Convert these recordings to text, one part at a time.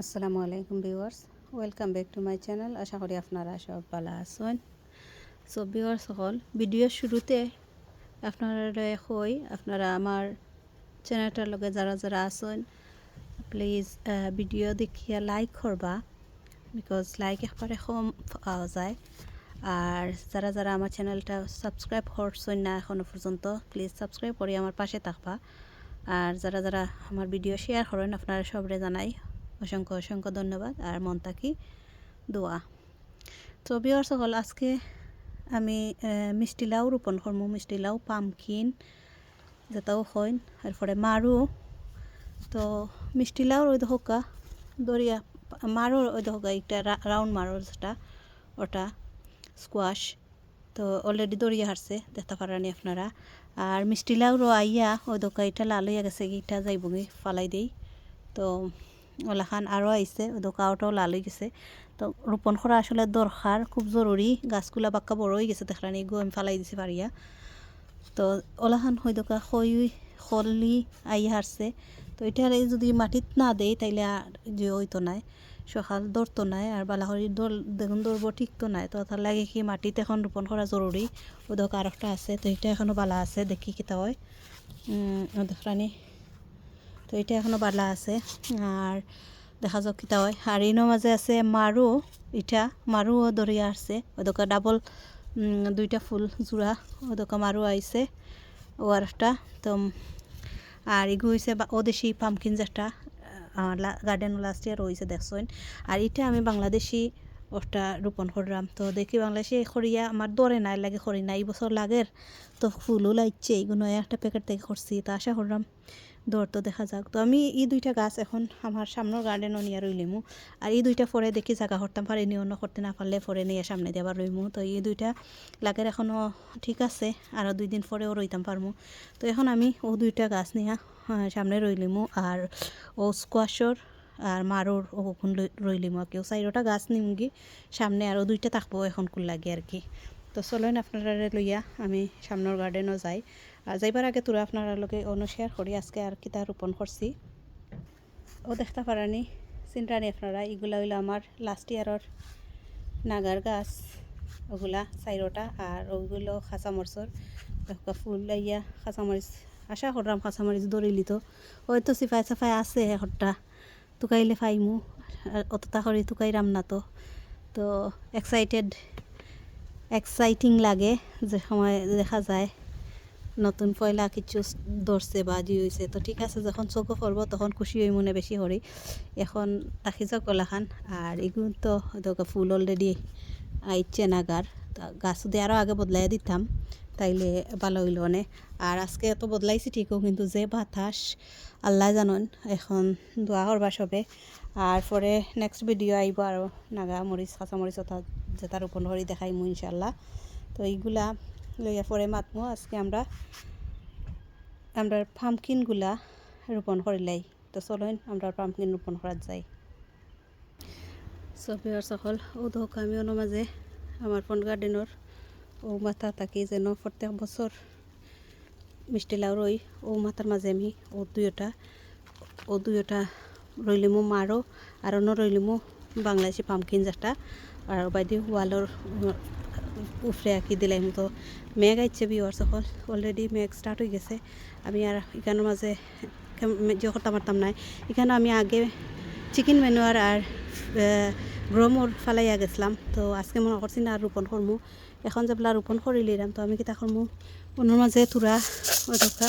আসসালামু আলাইকুম viewers, welcome back to my channel. আশা করি আপনারা সব ভালো আছেন। সো ভিউয়ার্স, সকল ভিডিওর শুরুতে আপনারা কই আপনারা আমার চ্যানেলটার লগে যারা যারা আছেন প্লিজ ভিডিও দেখিয়া লাইক করবা বিকজ লাইক একবারে কম পাওয়া যায়। আর যারা যারা আমার চ্যানেলটা সাবস্ক্রাইব করছেন না এখনও পর্যন্ত প্লিজ সাবস্ক্রাইব করে আমার পাশে থাকবা। আর যারা যারা আমার ভিডিও শেয়ার করেন, আপনারা সবরে জানাই অসংখ্য অসংখ্য ধন্যবাদ আর মন থাকি দোয়া। তো বিয়ার সকল, আজকে আমি মিষ্টি লাউ রোপণ করব মিষ্টি লাউ, পামকিন যেটাও হয়, এরপরে মারু তো মিষ্টি লাউর ওই হোকা দরিয়া মারোর ওই হোকা একটা রাউন্ড মারোর যেটা, ওটা স্কোয়াশ তো অলরেডি দরিয়া হারছে দেখতে পারানি আপনারা। আর মিষ্টি লাউরও আইয়া ওই দোকা এটা লাল হইয়া গেছে, ইটা যাইবগে, ফালাই দেই। তো ওলাখান আরও আইছে ওই দোকা ওটাও লাল হয়ে গেছে। তো রোপণ করা আসলে দরকার খুব জরুরি গাছগুলা বাক্কা বড় হয়ে গেছে দেখলানি, গো আমি ফালাই দিছি পারিয়া তো ওলাখান হই দোকা খই খলি আই হারছে তো এটা যদি মাটিত না দেই, তাইলে আর যে হইতো নাই। সকাল দৌড়তো নাই আর বালাহরি দৌড় দেখুন দৌড়ব ঠিকতো নাই। তো তার লাগে কি মাটিতে এখন রোপণ করা জরুরি ও দোকা আর আছে, তো এটা এখনও বালা আছে, দেখি কিতা হয়। দেখলানি তো এটা এখনও বালা আছে। আর দেখা যাক কিতা হয়। আর ইনো মাঝে আছে মারু, ইটা মারুও দরিয়া আসছে। ওদকা ডাবল দুইটা ফুল জোড়া ওদকা মারু আইছে, ও আর একটা। তো আর এগু হয়েছে ওদেশি পামকিন যেটা গার্ডেন লাস্ট ইয়ার হয়েছে দেখছেন। আর এটা আমি বাংলাদেশি ওটা রোপণ করলাম। তো দেখি বাংলাদেশে খরিয়া আমার দরে নাই, লাগে খরি নাই, এই বছর লাগের। তো ফুলও লাগছে এইগুলো একটা প্যাকেট থেকে করছি, তা আশা করলাম। দর তো দেখা যাক। তো আমি এই দুইটা গাছ এখন আমার সামনের গার্ডেনও নিয়ে রইলিমু আর এই দুইটা পরে দেখি জায়গা করতাম পারি নি অন্য করতে না পারলে পরে নিয়ে সামনে দিয়ে আবার রইমু তো এই দুইটা লাগের এখনও ঠিক আছে আরও দুই দিন পরেও রইতাম পারমু তো এখন আমি ও দুইটা গাছ নিয়ে সামনে রইলিমু আর ও স্কোয়াশর আর মারোর ওখন রইলিমু আর কেউ চাইরোটা গাছ নিমগি সামনে আরও দুইটা থাকব এখন কুল লাগে আর কি তো চলেন আপনারা লইয়া আমি সামনের গার্ডেনও যাই। যাইবার আগে তোরা আপনারা লগে অনু শেয়ার করি, আজকে আর কিতা রোপণ করছি। ও দেখতে পারানি চিন্তানি আপনারা, এগুলা হইল আমার লাস্ট ইয়ারের নাগার গাছ, ওগুলা, চাইরোটা, আর ওগুলো খাঁচামরচর ফুল ইয়া খাঁচামরিচ, আশা করলাম খাঁচামরিচ দৌড়িলি তো। হয়তো সিফাই সাফাই আছে এখনটা তুকাইলে ফাইমু অতটা করে তুকাইরাম না তো। তো এক্সাইটেড এক্সাইটিং লাগে যে সময় দেখা যায়। নতুন পয়লা কিছু ধরছে বা জি হয়েছে তো ঠিক আছে, যখন চোখও পড়ব তখন খুশি হই মনে বেশি করি এখন রাখি যাক গলাখান আর এগুলো তো দেখো ফুল অলরেডি আইচ্ছে নাগার গাছ যদি আরও আগে বদলাই দিতাম তাইলে ভালো হইল অনেক আর আজকে এত বদলাইছি ঠিকও কিন্তু যে বাতাস, আল্লাহ জানন, এখন দোয়া করবা সবে আর পরে নেক্সট ভিডিও আইব আর নাগা মরিচ কাঁচা মরিচ অথা যেটা রোপণ করি দেখাইমু ইনশাল্লাহ তো এইগুলা লইয়া পরে মাতমু আজকে আমরা আমরা পামকিনগুলা রোপণ করিলাই তো চলেন আমরা পামকিন রোপণ করা যাই। সফিয়ার সকল ধোক আমি মাঝে আমার ফোন গার্ডেনের ও মাথা থাকি যেন প্রত্যেক বছর মিষ্টি লাউ রই ও মাথার মাঝে আমি ও দুইটা ও দুইটা রইলিমু মারো আর অন্য রইলিমু বাংলাদেশি পামকিন যেটা আর বাইদি ওয়ালর উফরে আঁকি দিলাম তো। মেঘ আইছে বিওয়ার সকল অলরেডি মেঘ স্টার্ট হয়ে গেছে। আমি আর এখানের মাঝে করতাম পারতাম নাই। এখানে আমি আগে চিকেন ম্যানুয়ার আর গ্রোমর ফালাইয়া গেছিলাম। তো আজকে মনে করছি না রোপণ করমু এখন যেবেলা রোপণ করিলিলাম তো আমি কিতা করমু অন্যর মাঝে তুরা ওটা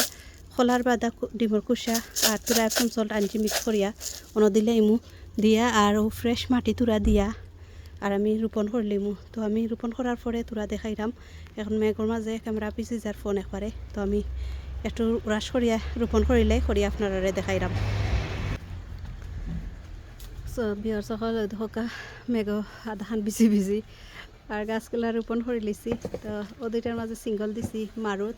খোলার বাদা ডিমর কুসা আর তুরা একদম সল্ট আনছি মিক্স করিয়া অন্য দিলে ইমু দিয়া আর ও ফ্রেশ মাটি তুরা দিয়া। আর আমি রোপণ করলিমু তো আমি রোপণ করার পরে তোরা দেখাইলাম এখন মেঘর মাঝে ক্যামেরা পিছি যার ফোন একবারে তো আমি একটু রাস করিয়া রোপণ করিলে করিয়া আপনারা দেখাইলাম সো বিয়ার সকল ধোকা মেঘ আধাখান বিজি বিজি। আর গাছগুলা রোপণ করে লিছি তো ও দুইটার মাঝে সিঙ্গল দিছি মারুত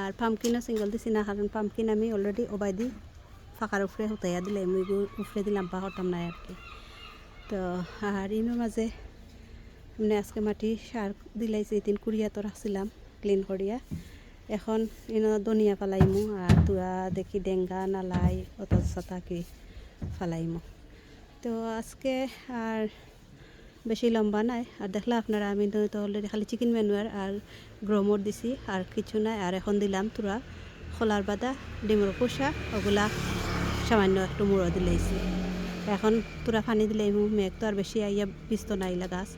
আর পামকিনও সিঙ্গল দিছি না কারণ পামকিন আমি অলরেডি ওবাই দি ফাঁকার উপরে হুতাইয়া দিলে উপরে দিলাম বা হতাম নাই আর কি। তো আর ইনোর মাঝে মানে আজকে মাটি সার দিলাইছে, এদিন কুড়িয়া তো রাখছিলাম ক্লিন করিয়া। এখন ইনো দনিয়া পালাইমু আর তুয়া দেখি ডেঙ্গা, নালাই অত সাতা কি ফালাইমু। তো আজকে আর বেশি লম্বা নাই, আর দেখলা আপনারা, আমি তো অলরেডি খালি চিকেন ম্যানুয়ার আর গ্রোমর দিছি, আর কিছু নাই, আর এখন দিলাম তোরা খোলার বাদা, ডিমর কোষা ওগুলা সামান্য একটু মুড়ো দিলেইছি। এখন তোরা পানি দিলেইমু মেঘ তো আর বেশি আইয়া বিস্ত নাইলা গাছ।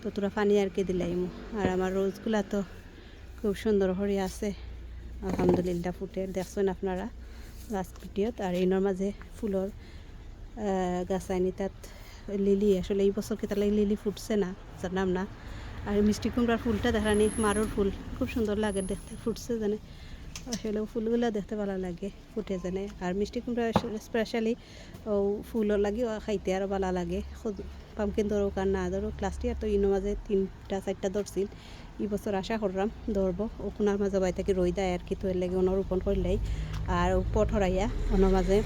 তো তোরা পানি আর কি দিলাইমু আর আমার রোজগুলা তো খুব সুন্দর হয়ে আছে। আলহামদুলিল্লাহ ফুটে। দেখছেন আপনারা ভিডিওত? আর এইনৰ মাঝে আহ, গাছ আনি তাত লিলি। আসলে এই বছর কেতা লাগে লিলি ফুটছে না জানাম না। আর মিষ্টি কুমড়ার ফুলটা দেখানি মারুর ফুল। খুব সুন্দর লাগে দেখতে ফুটছে জানে আসলে ফুলগুলো দেখতে ভালো লাগে, ফুটে জানে আর মিষ্টি কুমড়া স্পেশালি ও ফুলও লাগে খাইতে আরও ভালো লাগে। পামকিন ধরো আর না ধরো ক্লাসটি আর তো ইনো মাঝে তিনটা, চারটা ধরছিল। এই বছর আশা করলাম ধরবো। ও কোনার মাঝে বাই থেকে রই দেয় আর কি, তো এর লাগে ওনার রোপণ করলেই। আর পট হরাইয়া ওনার মাঝে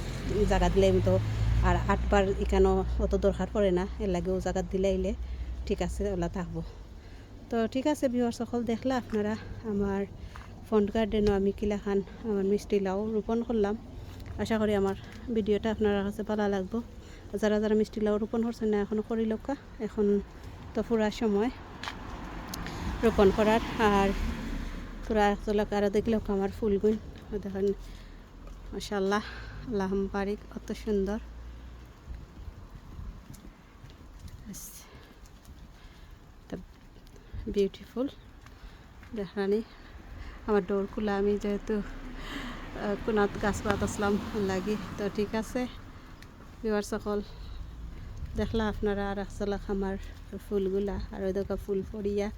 জায়গা দিলে তো আর আটবার এখানেও অত দরকার পড়ে না, এর লাগে ও জায়গা দিলে আইলে ঠিক আছে, ওলা থাকব। তো ঠিক আছে বিহার সকল দেখলা আপনারা। আমার ফ্রন্ট গার্ডেনও আমি কিলা খান আমার মিষ্টি লাউ রোপণ করলাম আশা করি আমার ভিডিওটা আপনার কাছে ভালো লাগবো। যারা যারা মিষ্টি লাউ রোপণ করছেন না এখনও করি লোকা এখন তো পুরা সময় রোপণ করার আর তোরা একজলক আরও দেখলে আমার ফুলগুন দেখেন মাসাল্লাহ আল্লাহ বারিক অত সুন্দর বিউটিফুল দেখানি আমার ডোর খোলা আমি যেহেতু কোনাত গাছ পাত আসলাম লাগি। তো ঠিক আছে বিবার সকল, দেখলা আপনারা আর আসলাক আমার ফুলগুলা। আর ওই দেখা ফুল ফড়িয়া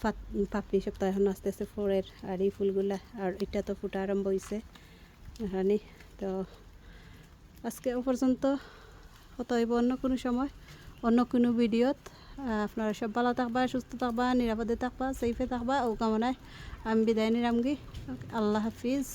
ফাত, পাপড়ি সপ্তাহ এখন আস্তে আস্তে ফোরের আর এই ফুলগুলা। আর এটা তো ফুটা আরম্ভ হয়েছে এখানে তো আজকে ও পর্যন্ত হইব অন্য কোনো সময়, অন্য কোনো ভিডিওত। আপনারা সব ভালো থাকবা, সুস্থ থাকবা, নিরাপদে থাকবা সেফে থাকবা, ও কামনায় আমি বিদায় নিলামগি আল্লাহ হাফিজ।